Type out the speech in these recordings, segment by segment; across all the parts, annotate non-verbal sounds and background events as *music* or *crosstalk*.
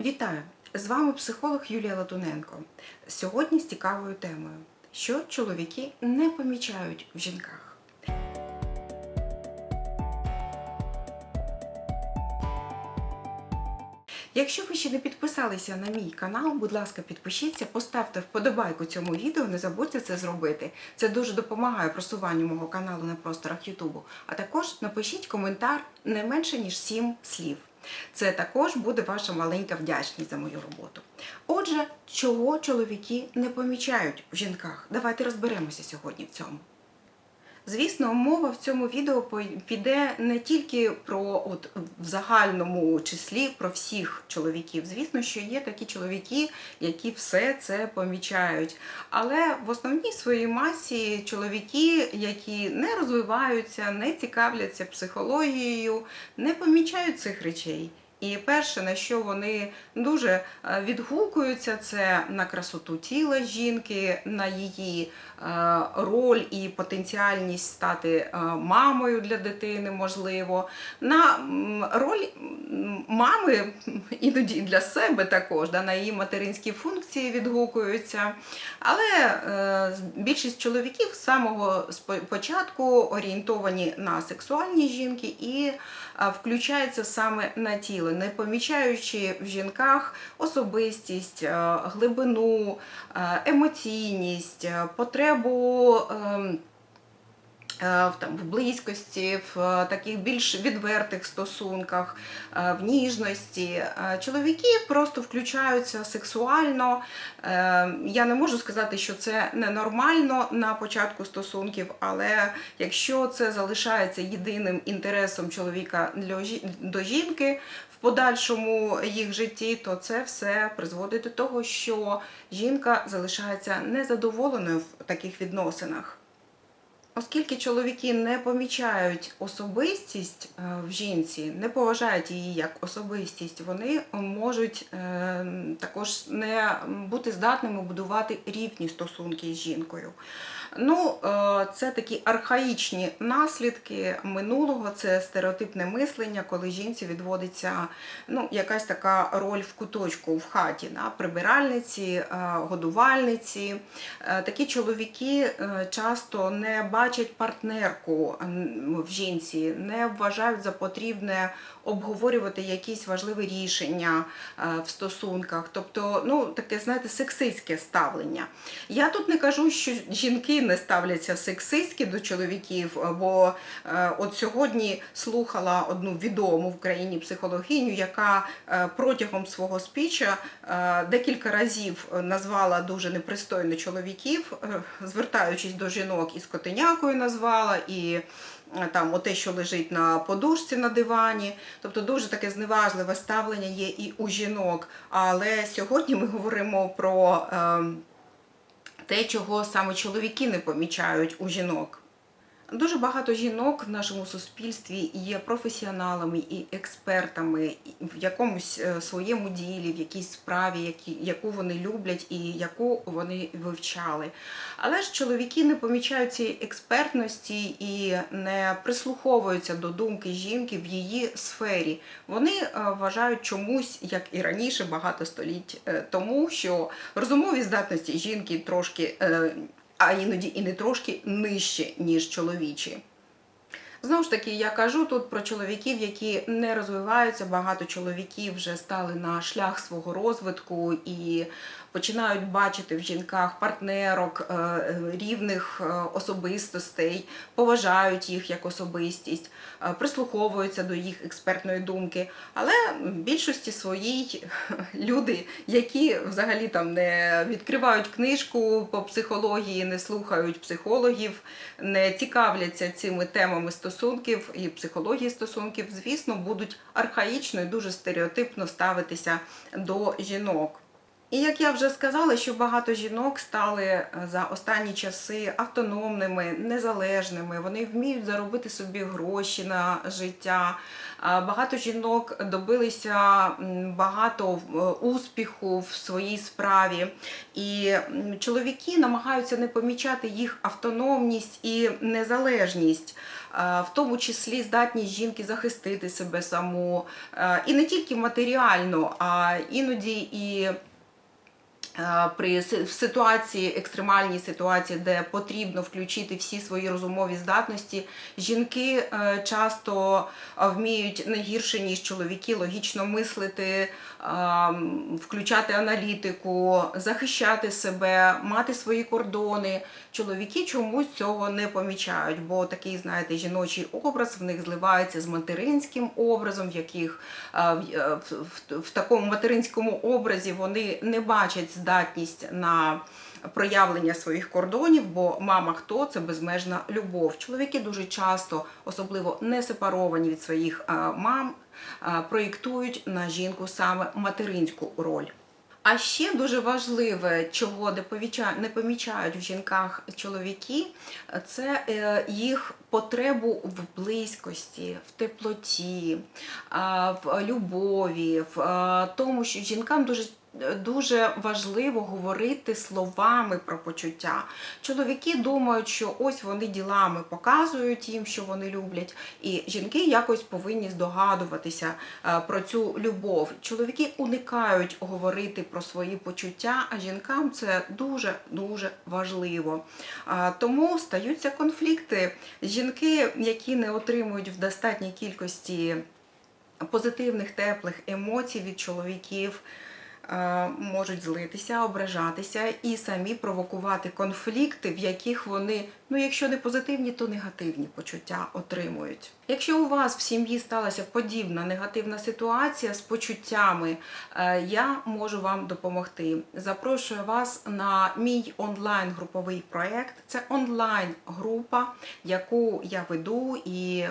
Вітаю! З вами психолог Юлія Латуненко. Сьогодні з цікавою темою, що чоловіки не помічають в жінках. Якщо ви ще не підписалися на мій канал, будь ласка, підпишіться, поставте вподобайку цьому відео, не забудьте це зробити. Це дуже допомагає просуванню мого каналу на просторах Ютубу. А також напишіть коментар не менше ніж 7 слів. Це також буде ваша маленька вдячність за мою роботу. Отже, чого чоловіки не помічають в жінках? Давайте розберемося сьогодні в цьому. Звісно, мова в цьому відео піде не тільки про от в загальному числі про всіх чоловіків. Звісно, що є такі чоловіки, які все це помічають. Але в основній своїй масі чоловіки, які не розвиваються, не цікавляться психологією, не помічають цих речей. І перше, на що вони дуже е, відгукуються, це на красоту тіла жінки, на її е, роль і потенціальність стати е, мамою для дитини, можливо, на роль мами *laughs* іноді для себе також, на її материнські функції відгукуються. Але більшість чоловіків з самого початку орієнтовані на сексуальні жінки і включаються саме на тіло, не помічаючи в жінках особистість, е, глибину, е, емоційність, е, потребу. ем, В там в близькості, в таких більш відвертих стосунках, в ніжності. Чоловіки просто включаються сексуально. Я не можу сказати, що це ненормально на початку стосунків, але якщо це залишається єдиним інтересом чоловіка до жінки подальшому їх житті, то це все призводить до того, що жінка залишається незадоволеною в таких відносинах. Оскільки чоловіки не помічають особистість е, в жінці, не поважають її як особистість, вони можуть е, також не бути здатними будувати рівні стосунки з жінкою. Ну, е, це такі архаїчні наслідки минулого, це стереотипне мислення, коли жінці відводиться ну, якась така роль в куточку в хаті, да? прибиральниці, е, годувальниці. Е, Такі чоловіки часто не бачать партнерку в жінці, не вважають за потрібне обговорювати якісь важливі рішення в стосунках. Тобто, ну таке, знаєте, сексистське ставлення. Я тут не кажу, що жінки не ставляться сексистськи до чоловіків, бо е, от сьогодні слухала одну відому в Україні психологиню, яка е, протягом свого спіча е, декілька разів назвала дуже непристойно чоловіків, звертаючись до жінок із котенякою назвала і там оте, що лежить на подушці на дивані. Тобто дуже таке зневажливе ставлення є і у жінок. Але сьогодні ми говоримо про е, те, чого саме чоловіки не помічають у жінок. Дуже багато жінок в нашому суспільстві є професіоналами і експертами в якомусь е, своєму ділі, в якійсь справі, яку вони люблять і яку вони вивчали. Але ж чоловіки не помічають цієї експертності і не прислуховуються до думки жінки в її сфері. Вони е, вважають чомусь, як і раніше, багато століть е, тому, що розумові здатності жінки трошки. А іноді і не трошки нижче, ніж чоловічі. Знову ж таки, я кажу тут про чоловіків, які не розвиваються. Багато чоловіків вже стали на шлях свого розвитку і починають бачити в жінках партнерок, е, рівних е, особистостей, поважають їх як особистість, е, прислуховуються до їх експертної думки. Але в більшості своїй *laughs* люди, які взагалі там не відкривають книжку по психології, не слухають психологів, не цікавляться цими темами стосунків і психології стосунків, звісно, будуть архаїчно і дуже стереотипно ставитися до жінок. І як я вже сказала, що багато жінок стали е, за останні часи автономними, незалежними, вони вміють заробити собі гроші на життя. Багато жінок добилися багато е, успіху в своїй справі. І чоловіки намагаються не помічати їх автономність і незалежність, в тому числі здатність жінки захистити себе саму. І не тільки матеріально, а іноді і при в ситуації, екстремальній ситуації, де потрібно включити всі свої розумові здатності, жінки е, часто е, вміють не гірше, ніж чоловіки, логічно мислити, е, включати аналітику, захищати себе, мати свої кордони. Чоловіки чомусь цього не помічають, бо такий, знаєте, жіночий образ в них зливається з материнським образом, в яких е, в, в, в, такому материнському образі вони не бачать здатність на проявлення своїх кордонів, бо мама хто це безмежна любов. Чоловіки дуже часто, особливо не сепаровані від своїх мам, проєктують на жінку саме материнську роль. А ще дуже важливе, чого не помічають в жінках чоловіки, це е, їх потребу в близькості, в теплоті, в любові, в тому, що жінкам дуже. Дуже важливо говорити словами про почуття. Чоловіки думають, що ось вони ділами показують їм, що вони люблять, і жінки якось повинні здогадуватися е, про цю любов. Чоловіки уникають говорити про свої почуття, а жінкам це дуже дуже важливо. Тому стаються конфлікти. Жінки, які не отримують в достатній кількості позитивних теплих емоцій від чоловіків. Е, Можуть злитися, ображатися і самі провокувати конфлікти, в яких вони, ну якщо не позитивні, то негативні почуття отримують. Якщо у вас в сім'ї сталася подібна негативна ситуація з почуттями, е, я можу вам допомогти. Запрошую вас на мій онлайн груповий проект. Це онлайн група, яку я веду і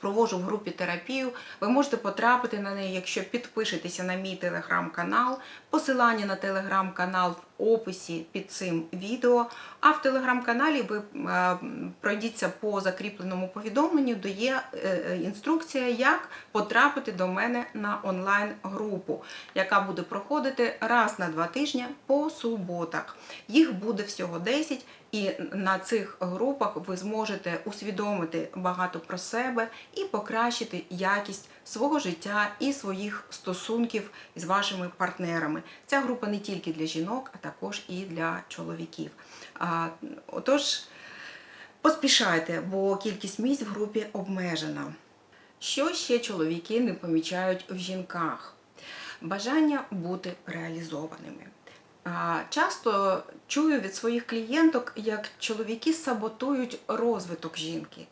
проводжу в групі терапію. Ви можете потрапити на неї, якщо підпишетеся на мій телеграм-канал. Посилання на телеграм-канал в описі під цим відео. А в телеграм-каналі ви е, пройдіться по закріпленому повідомленню, де є е, е, інструкція, як потрапити до мене на онлайн-групу, яка буде проходити раз на два тижні по суботах. Їх буде всього 10. І на цих групах ви зможете усвідомити багато про себе і покращити якість свого життя і своїх стосунків з вашими партнерами. Ця група не тільки для жінок, а також і для чоловіків. Отож, поспішайте, бо кількість місць в групі обмежена. Що ще чоловіки не помічають в жінках? Бажання бути реалізованими. Часто чую від своїх клієнток, як чоловіки саботують розвиток жінки.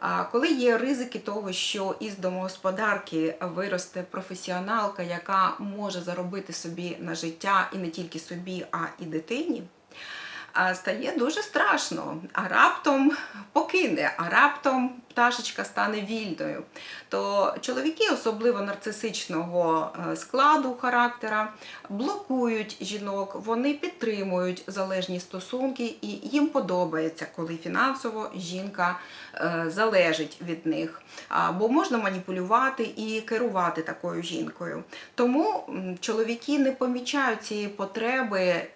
А Коли є ризики того, що із домогосподарки виросте професіоналка, яка може заробити собі на життя і не тільки собі, а і дитині, стає дуже страшно. А раптом покине, а раптом пташечка стане вільною. То чоловіки, особливо нарцисичного е, складу характера, блокують жінок, вони підтримують залежні стосунки, і їм подобається, коли фінансово жінка е, залежить від них. Бо можна маніпулювати і керувати такою жінкою. Тому чоловіки не помічають цієї потреби е,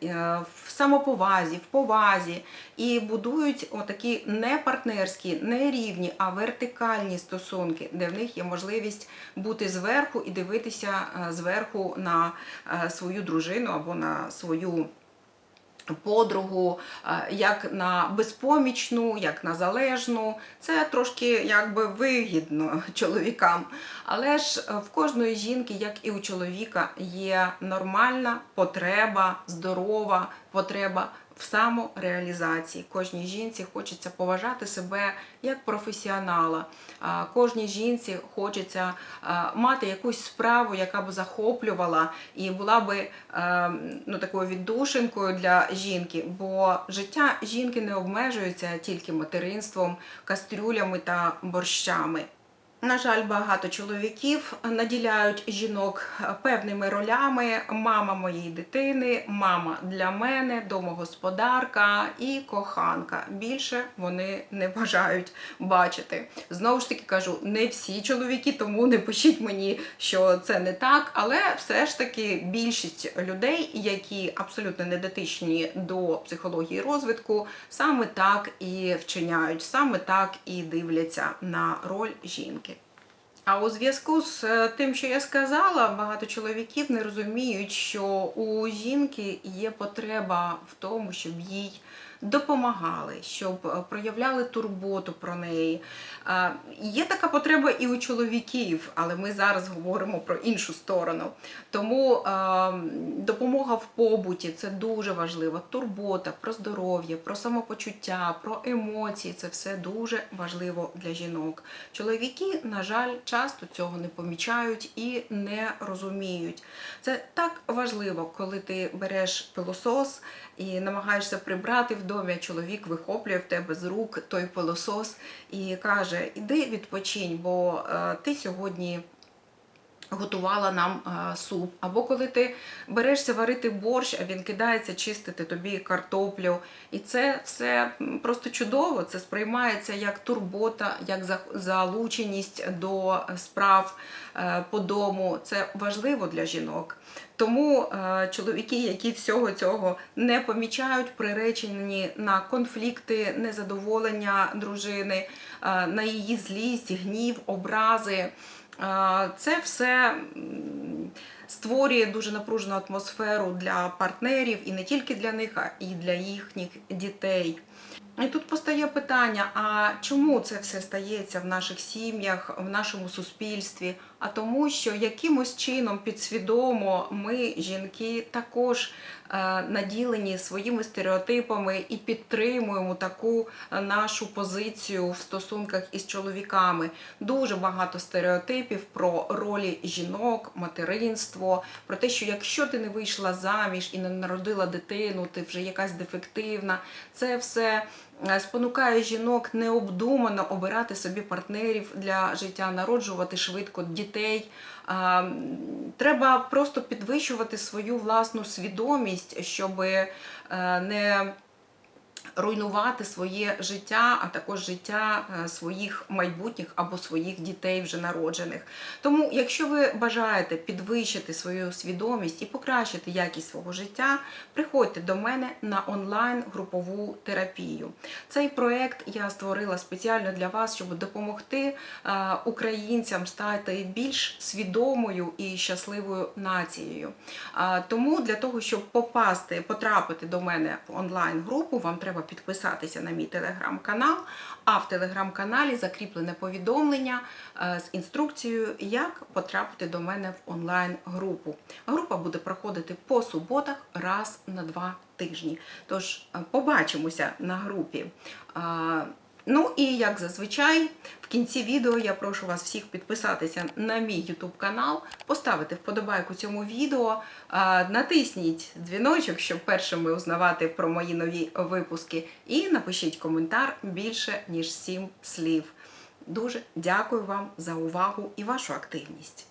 в самоповазі, в повазі і будують отакі не партнерські, не рівні, а вертикальні стосунки, де в них є можливість бути зверху і дивитися е, зверху на е, свою дружину або на свою подругу, е, як на безпомічну, як на залежну. Це трошки якби вигідно *laughs* чоловікам. Але ж в кожної жінки, як і у чоловіка, є нормальна потреба, здорова потреба в самореалізації. Кожній жінці хочеться поважати себе як професіонала. Кожній жінці хочеться мати якусь справу, яка б захоплювала і була би е, ну, такою віддушинкою для жінки. Бо життя жінки не обмежується тільки материнством, кастрюлями та борщами. На жаль, багато чоловіків наділяють жінок певними ролями: мама моєї дитини, мама для мене, домогосподарка і коханка. Більше вони не бажають бачити. Знову ж таки кажу, не всі чоловіки, тому не пишіть мені, що це не так. Але все ж таки більшість людей, які абсолютно не дотичні до психології розвитку, саме так і вчиняють, саме так і дивляться на роль жінки. А у зв'язку з е, тим, що я сказала, багато чоловіків не розуміють, що у жінки є потреба в тому, щоб їй допомагали, щоб е, проявляли турботу про неї. Є така потреба і у чоловіків, але ми зараз говоримо про іншу сторону. Тому е, допомога в побуті це дуже важливо. Турбота про здоров'я, про самопочуття, про емоції це все дуже важливо для жінок. Чоловіки, на жаль, часто цього не помічають і не розуміють. Це так важливо, коли ти береш пилосос і намагаєшся прибрати в домі, чоловік вихоплює в тебе з рук той пилосос і каже: Іди відпочинь, бо е, ти сьогодні готувала нам е, суп. Або коли ти берешся варити борщ, а він кидається чистити тобі картоплю. І це все просто чудово. Це сприймається як турбота, як залученість до справ е, по дому. Це важливо для жінок. Тому е, чоловіки, які всього цього не помічають, приречені на конфлікти, незадоволення дружини, е, на її злість, гнів, образи. Е, Це все створює дуже напружену атмосферу для партнерів і не тільки для них, а і для їхніх дітей. І тут постає питання: а чому це все стається в наших сім'ях, в нашому суспільстві? А тому, що якимось чином підсвідомо ми, жінки, також е, наділені своїми стереотипами і підтримуємо таку е, нашу позицію в стосунках із чоловіками. Дуже багато стереотипів про ролі жінок, материнство, про те, що якщо ти не вийшла заміж і не народила дитину, ти вже якась дефективна. Це все спонукає жінок необдумано обирати собі партнерів для життя, народжувати швидко дітей. Треба просто підвищувати свою власну свідомість, щоб не руйнувати своє життя, а також життя е, своїх майбутніх або своїх дітей вже народжених. Тому, якщо ви бажаєте підвищити свою свідомість і покращити якість свого життя, приходьте до мене на онлайн групову терапію. Цей проект я створила спеціально для вас, щоб допомогти е, українцям стати більш свідомою і щасливою нацією. Тому для того, щоб попасти, потрапити до мене в онлайн-групу, вам треба підписатися на мій телеграм-канал. А в телеграм-каналі закріплене повідомлення е, з інструкцією, як потрапити до мене в онлайн-групу. Група буде проходити по суботах раз на два тижні. Тож е, побачимося на групі. Ну і як зазвичай, в кінці відео я прошу вас всіх підписатися на мій YouTube канал, поставити вподобайку цьому відео, натисніть дзвіночок, щоб першими узнавати про мої нові випуски, і напишіть коментар більше ніж 7 слів. Дуже дякую вам за увагу і вашу активність.